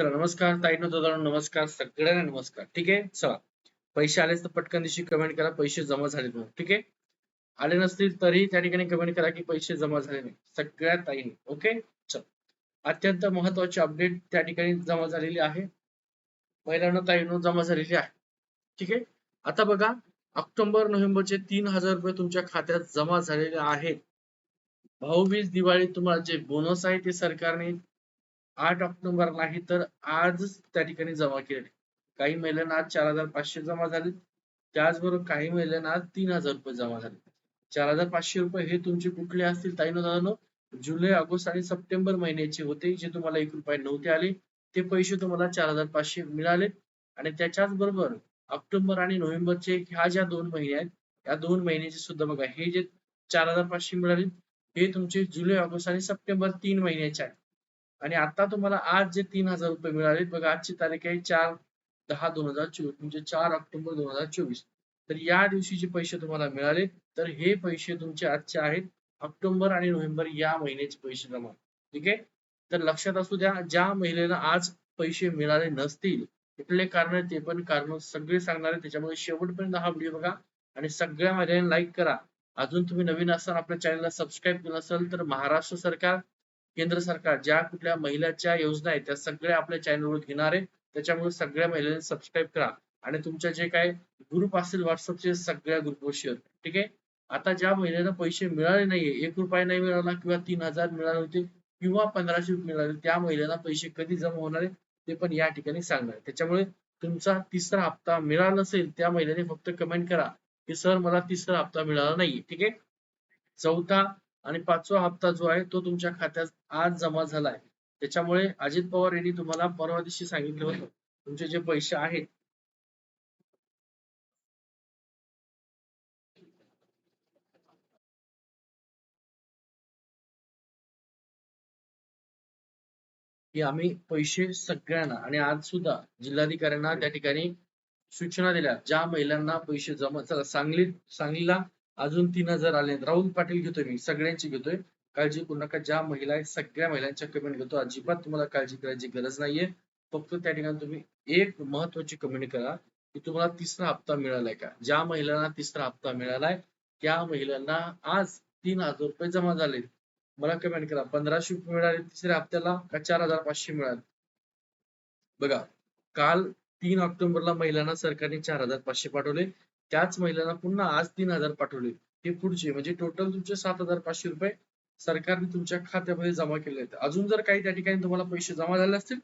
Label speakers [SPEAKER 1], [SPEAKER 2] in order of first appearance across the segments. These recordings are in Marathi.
[SPEAKER 1] चला नमस्कार ताईनो दादांनो नमस्कार सगळ्यांना नमस्कार. ठीक आहे? चला. पैसे आलेच तर पटकन दिवशी कमेंट करा पैसे जमा झाले म्हणून. ठीक आहे? आले नसतील तरी त्या ठिकाणी कमेंट करा की पैसे जमा झाले नाही. सगळ्या ताईने. ओके? चल. अत्यंत महत्वाची अपडेट त्या ठिकाणी जमा झालेली आहे. पहिल्यांदा ताईनो जमा झालेली आहे. ठीक आहे? आता बघा ऑक्टोबर नोव्हेंबरचे तीन हजार रुपये तुमच्या खात्यात जमा झालेले आहेत. भाऊबीज दिवाळी तुम्हाला जे बोनस आहे ते सरकारने आठ ऑक्टोबर नाही तर आजच त्या ठिकाणी जमा केले काही महिलांना आज चार हजार पाचशे जमा झाले त्याचबरोबर काही महिलांना आज तीन हजार रुपये जमा झाले चार हजार पाचशे रुपये हे तुमचे कुठले असतील ताईनो दादानो जुलै ऑगस्ट आणि सप्टेंबर महिन्याचे होते जे तुम्हाला एक रुपये नव्हते आले. ते पैसे तुम्हाला चार हजार पाचशे मिळाले. आणि त्याच्याच बरोबर ऑक्टोबर आणि नोव्हेंबरचे ह्या ज्या दोन महिने आहेत या दोन महिन्याचे सुद्धा बघा हे जे चार हजार पाचशे मिळाले हे तुमचे जुलै ऑगस्ट आणि सप्टेंबर तीन महिन्याचे आहेत. आणि आता तुम्हाला आज जे तीन हजार रुपये मिळाले बघा आजची तारीख आहे चार दहा दोन हजार चोवीस म्हणजे चार ऑक्टोबर दोन हजार चोवीस. तर या दिवशी जे पैसे तुम्हाला मिळाले तर हे पैसे तुमचे आजचे आहेत ऑक्टोबर आणि नोव्हेंबर या महिन्याचे पैसे जमा. ठीक आहे? तर लक्षात असू द्या ज्या महिलेला आज पैसे मिळाले नसतील कुठले कारण ते पण कारण सगळे सांगणार आहे. त्याच्यामुळे शेवटपर्यंत हा व्हिडिओ बघा आणि सगळ्या महिलांनी लाईक करा. अजून तुम्ही नवीन असाल आपल्या चॅनलला सबस्क्राईब केलं असेल तर महाराष्ट्र सरकार केंद्र सरकार ज्या कुठल्या महिलाच्या योजना आहेत त्या सगळ्या आपल्या चॅनलवर घेणार आहे. त्याच्यामुळे सगळ्या महिलांनी सबस्क्राईब करा. आणि तुमच्या जे काय ग्रुप असतील व्हॉट्सअपचे सगळ्या ग्रुपवर शेअर ठीक आहे? आता ज्या महिन्यांना पैसे मिळाले नाहीये एक रुपया नाही मिळाला किंवा तीन हजार मिळाले होते किंवा पंधराशे रुपये मिळाले त्या महिलांना पैसे कधी जमा होणार आहे ते पण या ठिकाणी सांगणार त्याच्यामुळे तुमचा तिसरा हप्ता मिळाला नसेल त्या महिलांनी फक्त कमेंट करा की सर मला तिसरा हप्ता मिळाला नाही ठीक आहे? चौथा आणि पाचवा हप्ता जो आहे तो तुमच्या खात्यात आज जमा झालाय त्याच्यामुळे अजित पवार यांनी तुम्हाला परवा दिवशी सांगितलं होतं. तुमचे जे पैसे आहेत की आम्ही पैसे सगळ्यांना आणि आज सुद्धा जिल्हाधिकाऱ्यांना त्या ठिकाणी सूचना दिल्या. ज्या महिलांना पैसे जमा चला सांगली सांगलीला अजून तीन हजार आले राहुल पाटील घेतोय मी सगळ्यांची घेतोय. काळजी करू नका. ज्या महिला आहेत सगळ्या महिलांच्या कमेंट घेतो. अजिबात तुम्हाला काळजी करायची गरज नाहीये. फक्त त्या ठिकाणी तुम्ही एक महत्वाची कमेंट करा की तुम्हाला तिसरा हप्ता मिळालाय का? ज्या महिलांना तिसरा हप्ता मिळालाय त्या महिलांना आज तीन हजार रुपये जमा झाले मला कमेंट करा. पंधराशे रुपये मिळाले तिसऱ्या हप्त्याला का चार हजार पाचशे मिळाले? बघा काल तीन ऑक्टोबरला महिलांना सरकारने चार हजार पाचशे पाठवले. त्याच महिलांना पुन्हा आज तीन हजार पाठवले. हे पुढचे म्हणजे टोटल तुमचे सात हजार पाचशे रुपये सरकारने तुमच्या खात्यामध्ये जमा केले आहेत. अजून जर काही त्या ठिकाणी तुम्हाला पैसे जमा झाले असतील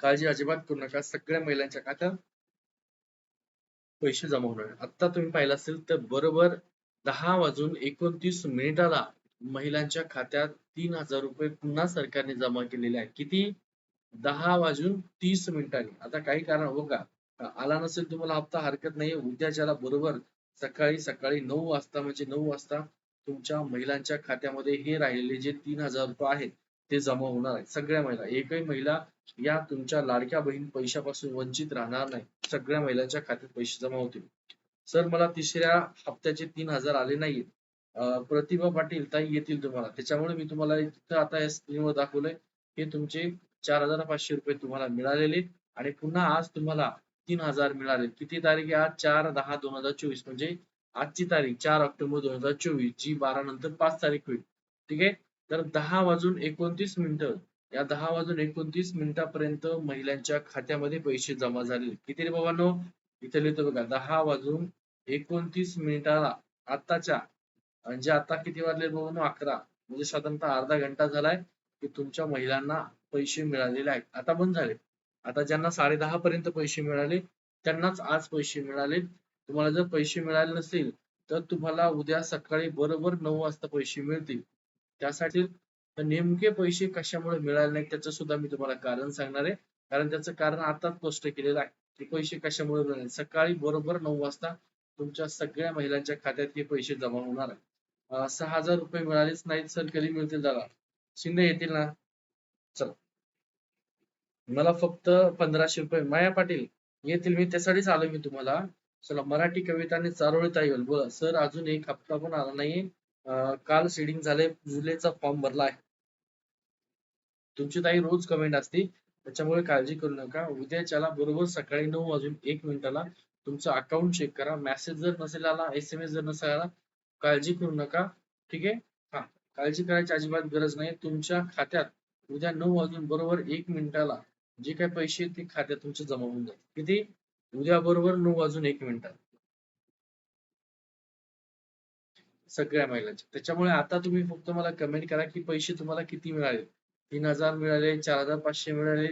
[SPEAKER 1] काळजी अजिबात करू नका. सगळ्या महिलांच्या खात्यात पैसे जमा होणार आता तुम्ही पाहिलं असेल तर बरोबर दहा वाजून एकोणतीस मिनिटाला महिलांच्या खात्यात तीन हजार रुपये पुन्हा सरकारने जमा केलेले आहेत. किती? दहा वाजून तीस मिनिटांनी. आता काही कारण हो का? आला नसेल तुम्हाला हप्ता हरकत नाही उद्या ज्याला बरोबर सकाळी सकाळी नऊ वाजता म्हणजे नऊ वाजता तुमच्या महिलांच्या खात्यामध्ये हे राहिलेले जे तीन हजार रुपये आहेत ते जमा होणार आहे सगळ्या महिला एकही महिला या तुमच्या लाडक्या बहीण पैशापासून वंचित राहणार नाही. सगळ्या महिलांच्या खात्यात पैसे जमा होतील. सर मला तिसऱ्या हप्त्याचे तीन हजार आले नाहीत प्रतिभा पाटील ताई येतील तुम्हाला. त्याच्यामुळे मी तुम्हाला इथं आता या स्क्रीनवर दाखवलंय. हे तुमचे चार हजार पाचशे रुपये तुम्हाला मिळालेले आणि पुन्हा आज तुम्हाला तीन हजार मिळाले. किती तारीख आहे आज? चार दहा दोन हजार चोवीस. म्हणजे आजची तारीख चार ऑक्टोबर दोन हजार चोवीस जी बारा नंतर पाच तारीख होईल. ठीक आहे? तर दहा वाजून एकोणतीस मिनिटं. या दहा वाजून एकोणतीस मिनिटापर्यंत महिलांच्या खात्यामध्ये पैसे जमा झाले. किती रे बाबांनो? इथे लिहितो बघा. दहा वाजून एकोणतीस मिनिटाला आताच्या म्हणजे आता किती वाजले बाबांनो? अकरा. म्हणजे साधारणतः अर्धा घंटा झालाय की तुमच्या महिलांना पैसे मिळालेले आहेत. आता बंद झाले. आता ज्यांना साडे दहा पर्यंत पैसे मिळाले त्यांनाच आज पैसे मिळाले. तुम्हाला जर पैसे मिळाले नसतील तर तुम्हाला उद्या सकाळी बरोबर नऊ वाजता पैसे मिळतील. त्यासाठी नेमके पैसे कशामुळे मिळाले नाही त्याचं सुद्धा मी तुम्हाला कारण सांगणार आहे. कारण त्याचं कारण आताच स्पष्ट केलेलं आहे की पैसे कशामुळे मिळाले सकाळी बरोबर नऊ वाजता तुमच्या सगळ्या महिलांच्या खात्यात हे पैसे जमा होणार आहे सहा हजार रुपये मिळालेच नाहीत सर कधी मिळतील दादा? शिंदे येतील ना? चला. मला फक्त पंधराशे रुपये. माया पाटील येतील मी त्यासाठीच आलो मी तुम्हाला. चला मराठी कविताने चारोळीता येईल बोला सर अजून एक हप्ता पण आला नाही. काल सीडिंग झाले जुलैचा फॉर्म भरला आहे. तुमची ताई रोज कमेंट असते. त्याच्यामुळे काळजी करू नका. उद्याच्याला बरोबर सकाळी नऊ वाजून एक मिनिटाला तुमचं अकाउंट चेक करा. मेसेज जर नसेल आला एस एम एस जर नसेल आला काळजी करू नका. ठीक आहे? हा काळजी करायची अजिबात गरज नाही. तुमच्या खात्यात उद्या नऊ वाजून बरोबर एक मिनिटाला जे काही पैसे ते खात्यात तुमचे जमा होऊन जातात. किती? उद्या बरोबर नऊ वाजून एक मिनिटात. सगळ्या महिलांचे. त्याच्यामुळे आता तुम्ही फक्त मला कमेंट करा की पैसे तुम्हाला किती मिळाले? तीन हजार मिळाले चार हजार पाचशे मिळाले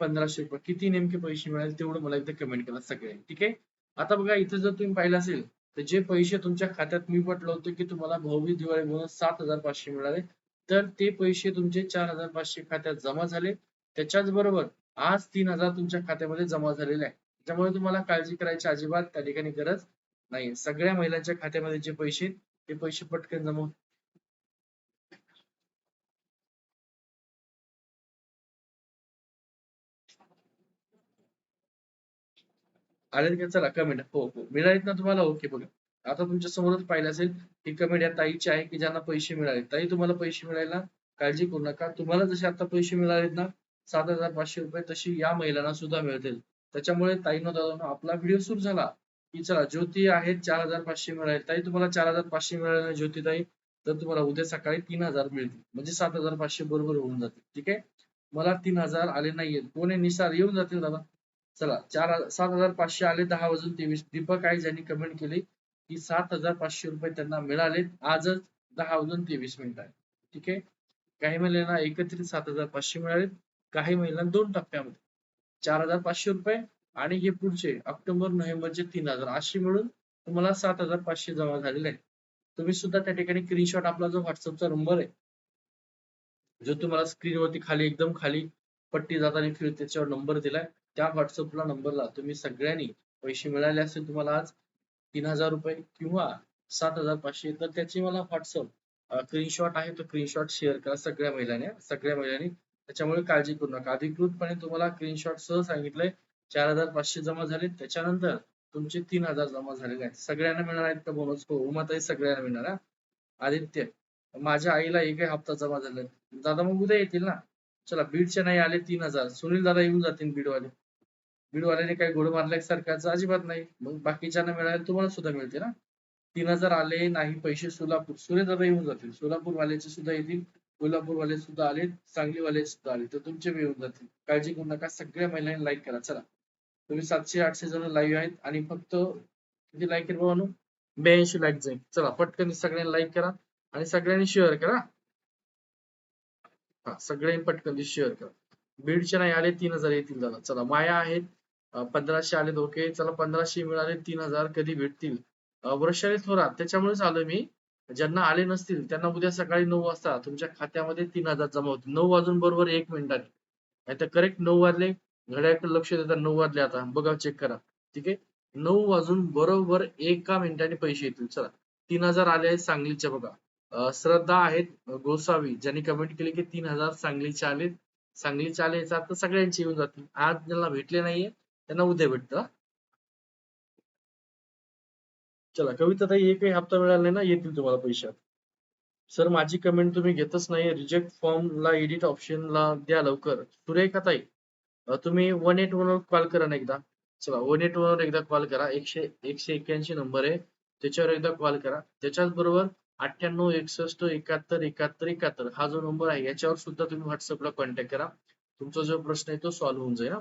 [SPEAKER 1] पंधराशे रुपये. किती नेमके पैसे मिळाले तेवढं मला एकदा कमेंट करा सगळे ठीक आहे? आता बघा इथे जर तुम्ही पाहिलं असेल तर जे पैसे तुमच्या खात्यात मी म्हटलं होतं की तुम्हाला भाऊबीज दिवाळी म्हणून सात हजार पाचशे मिळाले तर ते पैसे तुमचे चार हजार पाचशे खात्यात जमा झाले. त्याच्याच बरोबर आज तीन हजार तुमच्या खात्यामध्ये जमा झालेले आहे. त्यामुळे तुम्हाला काळजी करायची अजिबात त्या ठिकाणी गरज नाही सगळ्या महिलांच्या खात्यामध्ये जे पैसे ते पैसे पटकन जमा आले का? चला कमेंट. हो हो. मिळालेत ना तुम्हाला? ओके बघा. आता तुमच्या समोरच पाहिलं असेल ही कमेंट या ताईची आहे की ज्यांना पैसे मिळाले ताई तुम्हाला पैसे मिळायला काळजी करू नका. तुम्हाला जसे आता पैसे मिळालेत ना सात हजार पाचशे रुपये तशी या महिलांना सुद्धा मिळतील. त्याच्यामुळे ताईनो दादानो आपला व्हिडिओ सुरू झाला. की चला ज्योती आहेत चार हजार पाचशे मिळाले. ताई तुम्हाला चार हजार पाचशे मिळाले ज्योती ताई? तर तुम्हाला उद्या सकाळी तीन हजार मिळतील. म्हणजे सात हजार पाचशे बरोबर होऊन जातील. ठीक आहे? मला तीन हजार आले नाहीयेत. कोणी निसार. येऊन जातील दादा. चला चार सात हजार पाचशे आले दहा वाजून तेवीस. दीपक आहे ज्यांनी कमेंट केली की सात हजार पाचशे रुपये त्यांना मिळाले आजच दहा वाजून तेवीस मिनिट आहे ठीक आहे? काही महिलांना एकत्रित सात हजार पाचशे मिळाले काही महिलांना दोन टप्प्यामध्ये. चार हजार पाचशे रुपये आणि हे पुढचे ऑक्टोबर नोव्हेंबरचे तीन हजार. अशी मिळून तुम्हाला सात हजार पाचशे जमा झालेले आहे तुम्ही सुद्धा त्या ठिकाणी स्क्रीनशॉट आपला जो व्हॉट्सअपचा नंबर आहे जो तुम्हाला स्क्रीनवरती खाली एकदम खाली पट्टी जाताना फिर त्याच्यावर नंबर दिलाय त्या व्हॉट्सअपला नंबरला तुम्ही सगळ्यांनी पैसे मिळाले असेल तुम्हाला आज तीन हजार रुपये किंवा सात हजार पाचशे. तर त्याची मला व्हॉट्सअप स्क्रीनशॉट आहे तो स्क्रीनशॉट शेअर करा सगळ्या महिलांनी सगळ्या महिलांनी. त्याच्यामुळे काळजी करू नका. अधिकृतपणे तुम्हाला स्क्रीनशॉट सह सांगितलंय चार हजार पाचशे जमा झाले त्याच्यानंतर तुमचे तीन हजार जमा झालेले आहेत. सगळ्यांना मिळणार आहेत का बोनस हो उमाताई सगळ्यांना मिळणार आदित्य माझ्या आईला एकही हप्ता जमा झाला दादा मग उद्या येतील ना? चला बीडचे नाही आले तीन हजार. सुनील दादा येऊन जातील बीडवाले. बीडवाल्याने काही गोड मारल्या सरकारचं अजिबात नाही. मग बाकीच्यांना मिळाले तुम्हाला सुद्धा मिळते ना तीन हजार आले नाही पैसे सोलापूर. सुरेश दादा येऊन जातील. सोलापूर वाल्याचे सुद्धा येतील. कोल्हापूर वाले सुद्धा आले सांगलीवाले सुद्धा आले तर तुमचे वेळ होऊन जातील. काळजी करू नका. सगळ्या महिलांनी लाईक करा. चला. तुम्ही सातशे आठशे जण लाईव्ह आहेत आणि फक्त किती लाईक आहे बाबा ब्याऐंशी लाईक जाईल. चला पटकन सगळ्यांनी लाईक करा आणि सगळ्यांनी शेअर करा. हा सगळ्यांनी पटकन शेअर करा. बीडचे नाही आले तीन हजार येतील दादा. चला माया आहेत पंधराशे आले धोके चला पंधराशे मिळाले तीन हजार कधी भेटतील? वर्षाने वृषाली थोरात त्याच्यामुळेच आलो मी. ज्यांना आले नसतील त्यांना उद्या सकाळी नऊ वाजता तुमच्या खात्यामध्ये तीन हजार जमा होतील. नऊ वाजून बरोबर एक मिनिटाने नाहीतर करेक्ट नऊ वाजले घड्याकडे लक्ष देता नऊ वाजले आता. बघा चेक करा. ठीक आहे? नऊ वाजून बरोबर एका मिनिटाने पैसे येतील. चला. तीन हजार आले आहेत सांगलीच्या बघा. श्रद्धा आहेत गोसावी ज्यांनी कमेंट केली की तीन हजार सांगलीचे आले सांगलीचे आले याचा अर्थ सगळ्यांचे येऊन जातील. आज ज्यांना भेटले नाहीये त्यांना उद्या भेटतं चला कविता ताई एकही हप्ता मिळाला नाही ना येतील तुम्हाला पैशात. सर माझी कमेंट तुम्ही घेतच नाही रिजेक्ट फॉर्मला एडिट ऑप्शनला द्या लवकर. सुरेखा ताई तुम्ही वन एट वन कॉल करा ना एकदा. चला वन एट वन एकदा कॉल करा. एकशे एकशे एक्क्याऐंशी नंबर आहे. त्याच्यावर एकदा कॉल करा. त्याच्याच बरोबर अठ्ठ्याण्णव एकसष्ट एकाहत्तर एकाहत्तर एकाहत्तर हा जो नंबर आहे याच्यावर सुद्धा तुम्ही व्हॉट्सअपला कॉन्टॅक्ट करा. तुमचा जो प्रश्न आहे तो सॉल्व्ह होऊन जाईल हा.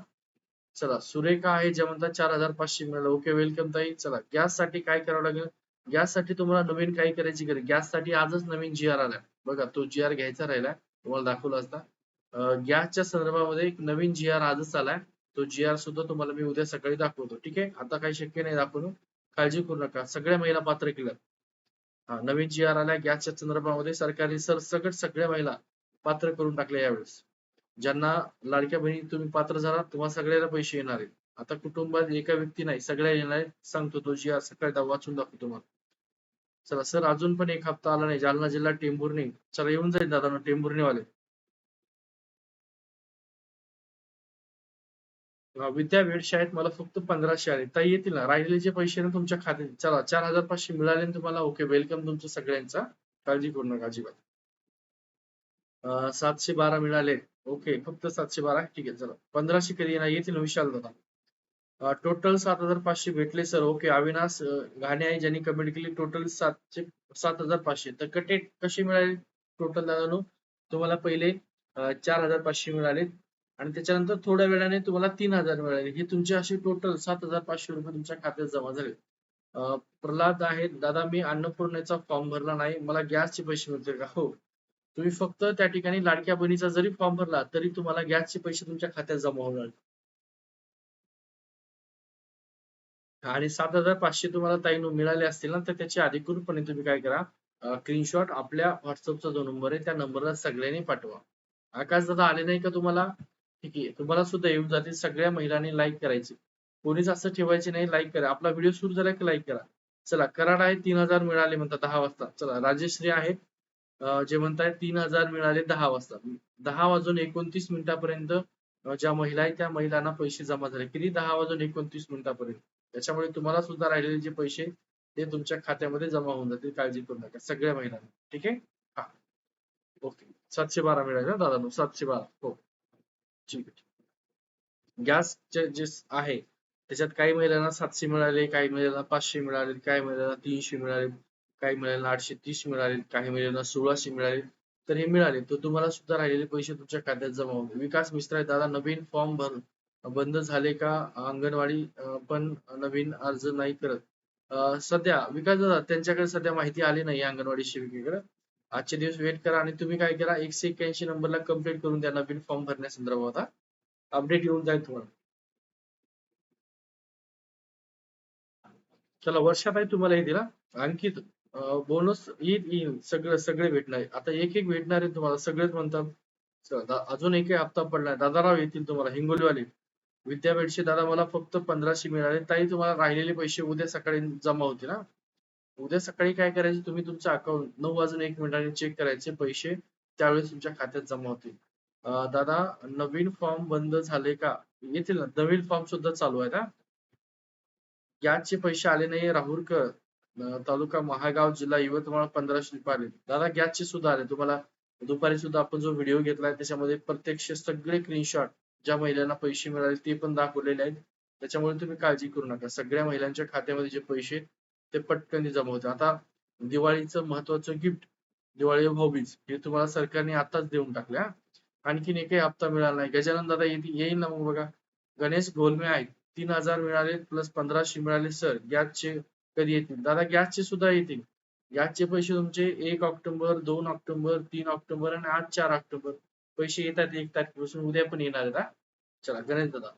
[SPEAKER 1] चला सुरेखा आहे जे म्हणतात चार हजार पाचशे मिळालं. ओके वेलकम ताई. चला गॅससाठी काय करावं लागेल? गॅससाठी तुम्हाला नवीन काही करायची गरज? गॅससाठी आजच नवीन जी आर आलाय. बघा तो जी आर घ्यायचा राहिला. तुम्हाला दाखवला असता. गॅसच्या संदर्भामध्ये एक नवीन जी आर आजच आलाय. तो जी आर सुद्धा तुम्हाला मी उद्या सकाळी दाखवतो. ठीक आहे? आता काही शक्य नाही दाखवणं. काळजी करू नका. सगळ्या महिला पात्र केलं हा नवीन जी आर आलाय. गॅसच्या संदर्भामध्ये सरकारने सरसकट सगळ्या महिला पात्र करून टाकल्या यावेळेस. ज्यांना लाडक्या बहिणी तुम्ही पात्र झाला तुम्हाला सगळ्याला पैसे येणार आहेत. आता कुटुंबात एका व्यक्ती नाही सगळ्या येणार आहेत. सांगतो तो जी आज सकाळी वाचून दाखवतो तुम्हाला. चला सर अजून पण एक हप्ता आला नाही. जालना जिल्हा टेंभुर्णी. चला येऊन जाईल दादा टेंभुर्णीवाले. विद्या वेडशाळेत मला फक्त पंधराशे आले. ताई येतील ना? राहिलेले जे पैसे ना तुमच्या खात्यात. चला चार हजार पाचशे मिळाले तुम्हाला. ओके वेलकम तुमचं सगळ्यांचा. काळजी करू नका अजिबात. अं, सातशे बारा मिळाले. ओके फक्त सातशे बारा. ठीक आहे चला. पंधराशे कधी येणार? येतील विशाल दादा. टोटल सात हजार पाचशे भेटले सर ओके अविनाश घाणे आहे ज्यांनी कमेंट केली टोटल सातशे सात हजार पाचशे. तर कटे कसे मिळाले टोटल दादानो? तुम्हाला पहिले चार हजार पाचशे मिळाले. आणि त्याच्यानंतर थोड्या वेळाने तुम्हाला तीन हजार मिळाले. हे तुमचे असे टोटल सात हजार पाचशे रुपये तुमच्या खात्यात जमा झाले. प्रल्हाद आहे दादा मी अन्नपूर्णेचा फॉर्म भरला नाही. मला गॅसचे पैसे मिळतील का? हो. तुम्ही फक्त त्या ठिकाणी लाडक्या बहिणीचा जरी फॉर्म भरला तरी तुम्हाला गॅसचे पैसे तुमच्या खात्यात जमा होणार आणि सात हजार पाचशे तुम्हाला ताई मिळाले असतील ना तर त्याची अधिकृतपणे तुम्ही काय करा स्क्रीनशॉट आपल्या व्हॉट्सअपचा जो नंबर आहे त्या नंबरला सगळ्यांनी पाठवा. आकाश दादा आले नाही का तुम्हाला? ठीक आहे. तुम्हाला सुद्धा येऊन जातील. सगळ्या महिलांनी लाईक करायचे. कोणीच असं ठेवायचे नाही लाईक करा. आपला व्हिडिओ सुरू झाला की लाईक करा. चला कराड आहे तीन हजार मिळाले म्हणतात दहा वाजता. चला राजेश्री आहे जे म्हणताय तीन हजार मिळाले दहा वाजता. दहा वाजून एकोणतीस मिनिटापर्यंत ज्या महिला आहेत त्या महिलांना पैसे जमा झाले. किती? दहा वाजून एकोणतीस मिनिटापर्यंत. त्याच्यामुळे तुम्हाला सुद्धा राहिलेले जे पैसे ते तुमच्या खात्यामध्ये जमा होऊन जातील. काळजी करू नका. सगळ्या महिलांना. ठीक आहे? हा. ओके. सातशे बारा मिळाले ना दादा सातशे बारा. हो. ठीक आहे गॅस जे आहे त्याच्यात काही महिलांना सातशे मिळाले काही महिलांना पाचशे मिळाले काही महिलांना तीनशे मिळाले. काही मिळाले आठशे तीस मिळाले काही मिळाले सोळाशे मिळाले तर हे मिळाले. तर तुम्हाला सुद्धा राहिलेले पैसे तुमच्या खात्यात जमा होते विकास मिश्रा आहे, दादा नवीन फॉर्म भर. बंद झाले का? अंगणवाडी पण नवीन अर्ज नाही करत. सध्या विकास दादा त्यांच्याकडे सध्या माहिती आली नाही अंगणवाडी सेविकेकडे. आजचे दिवस वेट करा आणि तुम्ही काय करा एकशे एक्क्याऐंशी नंबरला कंप्लीट करून द्या नवीन फॉर्म भरण्यासंदर्भात अपडेट येऊन जाईल तुम्हाला. चला वर्षात आहे तुम्हाला हे दिला. अंकित बोनस येईल येईल. सगळं सगळे भेटणार. आता एक एक भेटणार आहे तुम्हाला. सगळेच म्हणतात अजून एक हप्ता पडलाय दादाराव येतील तुम्हाला हिंगोलीवाले. विद्यापीठचे दादा मला फक्त पंधराशे मिळाले. ताई तुम्हाला राहिलेले पैसे उद्या सकाळी जमा होतील ना उद्या सकाळी काय करायचे? तुम्ही तुमचं अकाउंट नऊ वाजून एक मिनिटाने चेक करायचे. पैसे त्यावेळेस तुमच्या खात्यात जमा होतील. दादा नवीन फॉर्म बंद झाले का? येतील ना. नवीन फॉर्म सुद्धा चालू आहे ना याचे पैसे आले नाही राहुलकर तालुका महागाव जिल्हा यवतमाळ पंधराशे रुपये दादा गॅसचे सुद्धा आले. तुम्हाला दुपारी सुद्धा आपण जो व्हिडिओ घेतलाय त्याच्यामध्ये प्रत्यक्ष सगळे स्क्रीनशॉट ज्या महिलांना पैसे मिळाले ते पण दाखवलेले आहेत. त्याच्यामुळे तुम्ही काळजी करू नका. सगळ्या महिलांच्या खात्यामध्ये जे पैसे ते पटकन जमा होते आता दिवाळीचं महत्वाचं गिफ्ट दिवाळी हॉबीज हे तुम्हाला सरकारने आताच देऊन टाकल्या आणखीन एकही हप्ता मिळाला नाही. गजानन दादा येईल येईल ना मग बघा. गणेश गोलमे आहेत. तीन हजार मिळाले प्लस पंधराशे मिळाले सर गॅसचे कधी येतील? दादा गॅसचे सुद्धा येतील. गॅसचे पैसे तुमचे एक ऑक्टोबर दोन ऑक्टोबर तीन ऑक्टोबर आणि आज चार ऑक्टोबर. पैसे येतात एक तारखेपासून उद्या पण येणार आहेत चला गणेश दादा.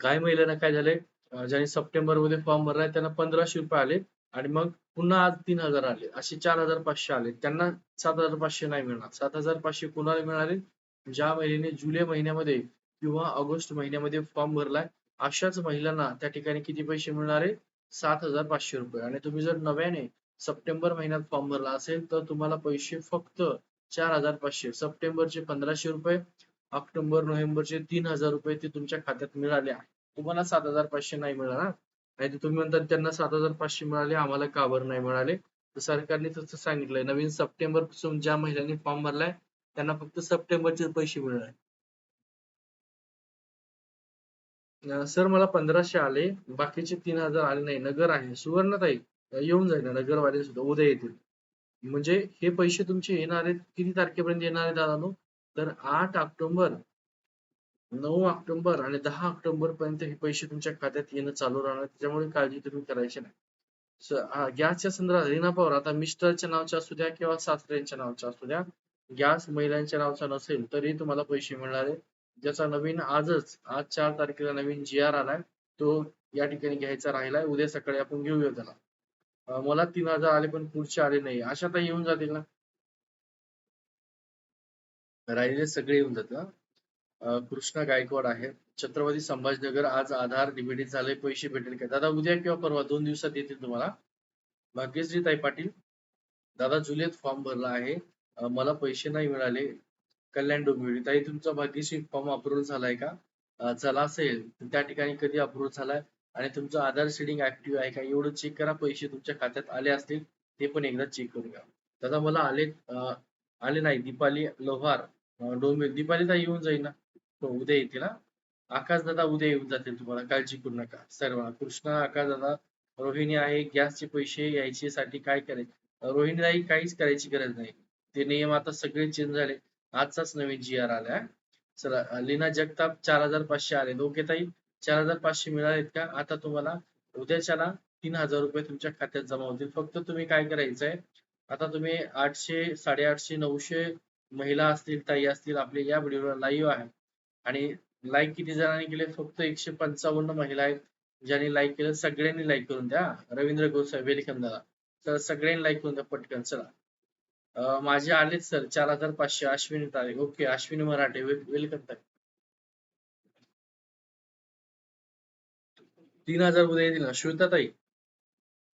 [SPEAKER 1] काही महिलांना काय झालंय? ज्यांनी सप्टेंबरमध्ये फॉर्म भरलाय त्यांना पंधराशे रुपये आले आणि मग पुन्हा आज तीन हजार आले. असे चार हजार पाचशे आले. त्यांना सात हजार पाचशे नाही मिळणार. सात हजार पाचशे कुणाला मिळाले? ज्या महिलेने जुलै महिन्यामध्ये किंवा ऑगस्ट महिन्यामध्ये फॉर्म भरलाय अशाच महिलांना त्या ठिकाणी किती पैसे मिळणार आहे? सात हजार पाचशे रुपये. आणि तुम्ही जर नव्याने सप्टेंबर महिन्यात फॉर्म भरला असेल तर तुम्हाला पैसे फक्त चार हजार पाचशे सप्टेंबरचे पंधराशे रुपये ऑक्टोबर नोव्हेंबरचे तीन हजार रुपये ते तुमच्या खात्यात मिळाले आहे. तुम्हाला सात हजार पाचशे नाही मिळाला नाही तर तुम्ही म्हणतात त्यांना सात हजार पाचशे मिळाले आम्हाला का बरं नाही मिळाले? तर सरकारने तसं सांगितलंय नवीन सप्टेंबरपासून ज्या महिलांनी फॉर्म भरलाय त्यांना फक्त सप्टेंबरचे पैसे मिळणार सर मला पंधराशे आले बाकीचे तीन हजार आले नाही. नगर आहे. सुवर्णताई येऊन जाईल नगरवाले सुद्धा उद्या येतील. म्हणजे हे पैसे तुमचे येणार आहेत. किती तारखेपर्यंत येणार आहेत दादानो? तर आठ ऑक्टोबर नऊ ऑक्टोबर आणि दहा ऑक्टोबर पर्यंत हे पैसे तुमच्या खात्यात येणं चालू राहणार. त्याच्यामुळे काळजी तुम्ही करायची नाही. गॅसच्या संदर्भात रीना पवार आता मिस्टरच्या नावच्या असू द्या किंवा सासऱ्यांच्या नावाच्या असू द्या गॅस महिलांच्या नावचा नसेल तरी तुम्हाला पैसे मिळणार आहे ज्याचा नवीन आजच आज चार तारखेला नवीन जी आर आलाय तो या ठिकाणी घ्यायचा राहिलाय. उद्या सकाळी आपण घेऊया त्याला. मला तीन हजार आले पण पुढचे आले नाही. अशा तर येऊन जातील ना? राहिलेले सगळे येऊन जात कृष्णा गायकवाड आहे छत्रपती संभाजीनगर आज आधार डिबिटीत झाले पैसे भेटेल का? दादा उद्या किंवा परवा दोन दिवसात येतील तुम्हाला. भाग्यश्री ताई पाटील दादा जुलैत फॉर्म भरला आहे. मला पैसे नाही मिळाले. कल्याण डोंबिवली. ताई तुमचा भाग्यश्री फॉर्म अप्रूव्ह झालाय का? चला असेल तर त्या ठिकाणी कधी अप्रूव्ह झालाय? आणि तुमचं आधार शेडिंग ऍक्टिव्ह आहे का? एवढं चेक करा पैसे तुमच्या खात्यात आले असतील ते पण एकदा चेक करून घ्या. दादा मला आले आले नाही. दीपाली लोहार डोंबिवली. दीपाली ताई येऊन जाईल ना? हो उद्या येतील ना आकाश दादा उद्या येऊन जातील तुम्हाला. काळजी करू नका. सर्व कृष्णा आकाश दादा रोहिणी आहे. गॅसचे पैसे यायचे साठी काय करायचे? रोहिणी काहीच करायची गरज नाही. ते नियम आता सगळे चेंज झाले. आजचाच नवीन जी आर आलाय चला अं, लीना जगताप चार हजार पाचशे आले ओके ताई चार हजार पाचशे मिळालेत का? आता तुम्हाला उद्याच्याला तीन हजार रुपये तुमच्या खात्यात जमा होतील. फक्त तुम्ही काय करायचंय आता तुम्ही आठशे साडेआठशे नऊशे महिला असतील ताई असतील आपले या व्हिडिओला लाईव्ह आहे. आणि लाईक किती जणांनी केले? फक्त एकशे पंचावन्न महिला आहेत ज्यांनी लाईक केलं सगळ्यांनी लाईक करून द्या. रवींद्र गोसाई वेलकम दादा तर सगळ्यांनी लाईक करून द्या पटकन. चला. माझे आलेत सर चार हजार पाचशे अश्विनी तारीख. ओके अश्विनी मराठे वेलकम ताई तीन हजार उद्या येतील ना? श्वेता ताई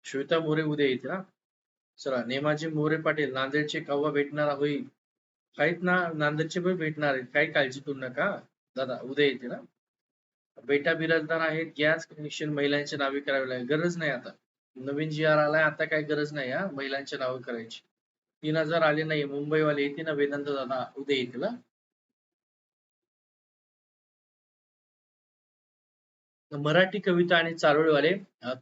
[SPEAKER 1] श्वेता मोरे उद्या येतील ना चला नेमाजी मोरे पाटील नांदेडचे कव्वा भेटणार होईल. काहीच ना नांदेडचे पण भेटणार आहेत. काही काळजी करू नका. दादा उद्या येते ना बेटा बिराजदार आहेत. गॅस कनेक्शन महिलांच्या नावे करावे लागेल. गरज नाही आता. नवीन जी आर आलाय आता काही गरज नाही हा? महिलांच्या नावे करायची. तीन हजार आले नाही मुंबईवाले येते ना वेदांत दादा उद्या येतील मराठी कविता आणि चारोळीवाले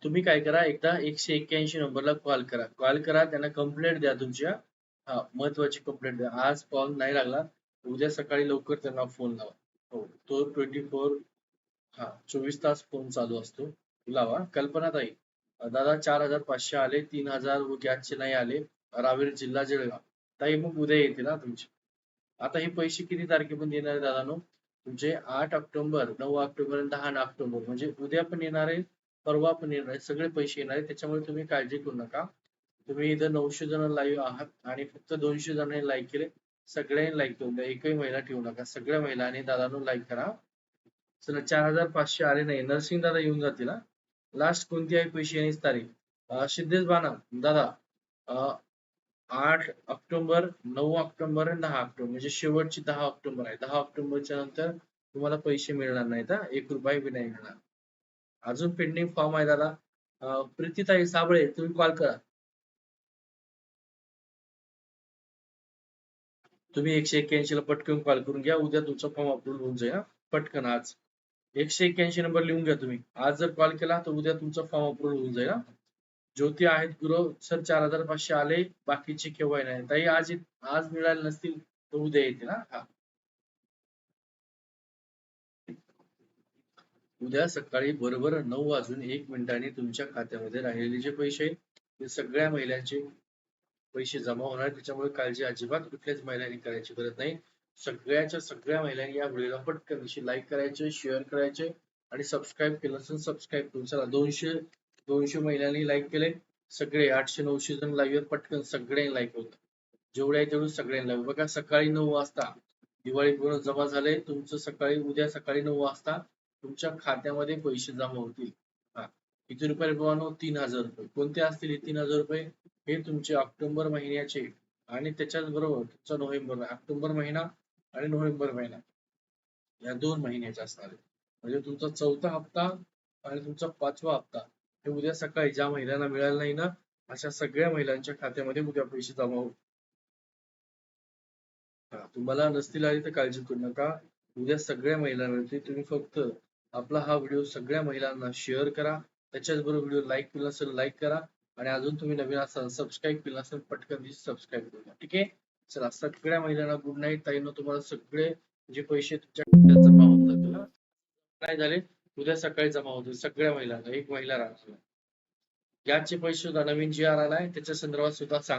[SPEAKER 1] तुम्ही काय करा एकदा एकशे एक्क्याऐंशी नंबरला कॉल करा. कॉल करा त्यांना कंप्लेंट द्या तुमच्या हा. महत्वाची कंप्लेंट द्या. आज कॉल नाही लागला. उद्या सकाळी लवकर त्यांना फोन लावा. हो तो ट्वेंटी फोर हा चोवीस तास फोन चालू असतो. लावा. कल्पना ताई दादा चार हजार पाचशे आले तीन हजार गॅसचे नाही आले. रावेर जिल्हा जळगाव. ताई मग उद्या येतील ना तुमचे. आता हे पैसे किती तारखेपर्यंत येणार आहे दादानो? तुमचे आठ ऑक्टोबर नऊ ऑक्टोबर आणि दहा ऑक्टोबर. म्हणजे उद्या पण येणार आहे परवा पण येणार आहे सगळे पैसे येणार आहे त्याच्यामुळे तुम्ही काळजी करू नका. तुम्ही इथं नऊशे जण लाईव्ह आहात आणि फक्त दोनशे जणांनी लाईक केले. सगळ्यांनी लाईक करून द्या. एकही महिला ठेवू नका. सगळ्या महिलांनी दादानो लाईक करा. चला चार हजार पाचशे आले नाही नर्सिंग दादा येऊन जातील लास्ट कोणती आहे पैसे येण्याची तारीख? सिद्धेश बाना दादा. आठ ऑक्टोबर नऊ ऑक्टोबर आणि दहा ऑक्टोबर. म्हणजे शेवटची दहा ऑक्टोबर आहे. दहा ऑक्टोबरच्या नंतर तुम्हाला पैसे मिळणार नाहीत हा. एक रुपया बी नाही मिळणार. अजून पेंडिंग फॉर्म आहे दादा. प्रीतीताई साबळे तुम्ही कॉल करा. तुम्ही एकशे एक्क्याऐंशी ला पटकन कॉल करून घ्या. उद्या तुमचा फॉर्म अप्रूव्ह होऊन जाईल पटकन आज. एकशे एक्क्याऐंशी नंबर लिहून घ्या तुम्ही. आज जर कॉल केला तर उद्या तुमचा फॉर्म अप्रूव्ह होऊन जाईल हा. ज्योती आहेत गुरु सर चार हजार पाचशे आले बाकीचे केव्हा नाही. ताई आज आज मिळाले नसतील तर उद्या येतील हा हा. उद्या सकाळी बरोबर नऊ वाजून एक मिनिटांनी तुमच्या खात्यामध्ये राहिलेले जे पैसे आहेत ते सगळ्या महिलांचे पैसे जमा होणार. त्याच्यामुळे काळजी अजिबात कुठल्याच महिलांनी करायची गरज नाही. सगळ्याच्या सगळ्या महिलांनी या व्हिडिओला पटकन लाईक करायचे शेअर करायचे आणि सबस्क्राईब केलं असेल सबस्क्राईब करून चला. दोनशे दोनशे महिलांनी लाईक केले सगळे आठशे नऊशे जण लाईव्ह पटकन सगळ्यांनी लाईक होत. जेवढे आहे तेवढे सगळ्यांनी लाईव्ह बघा सकाळी नऊ वाजता दिवाळी पूर्ण जमा झाले तुमचं सकाळी उद्या सकाळी नऊ वाजता तुमच्या खात्यामध्ये पैसे जमा होतील. किती रुपये प्रमाणे तीन हजार रुपये. कोणते असतील हे तीन हजार रुपये? हे तुमचे ऑक्टोबर महिन्याचे. आणि त्याच्याच बरोबर तुमचा नोव्हेंबर ऑक्टोबर महिना आणि नोव्हेंबर महिना. या दोन महिन्याचे असणार म्हणजे तुमचा चौथा हप्ता आणि तुमचा पाचवा हप्ता. हे उद्या सकाळी ज्या महिलांना मिळालं नाही ना अशा सगळ्या महिलांच्या खात्यामध्ये उद्या पैसे जमा होतील. तुम्हाला नसतील आली तर काळजी करू नका. उद्या सगळ्या महिलांवरती तुम्ही फक्त आपला हा व्हिडिओ सगळ्या महिलांना शेअर करा. त्याच्याच बरोबर व्हिडिओ लाईक केला असेल लाईक करा. आणि अजून तुम्ही नवीन असाल सबस्क्राईब केला असेल पटकन सबस्क्राईब करा. ठीक आहे? चला सगळ्या महिलांना गुड नाईट. ताईनं तुम्हाला सगळे जे पैसे तुमच्या जमा काय झाले उद्या सकाळी जमा होतो सगळ्या महिलांना एक महिला राहतो गॅसचे पैसे सुद्धा नवीन जी आर आलाय त्याच्या संदर्भात सुद्धा सांग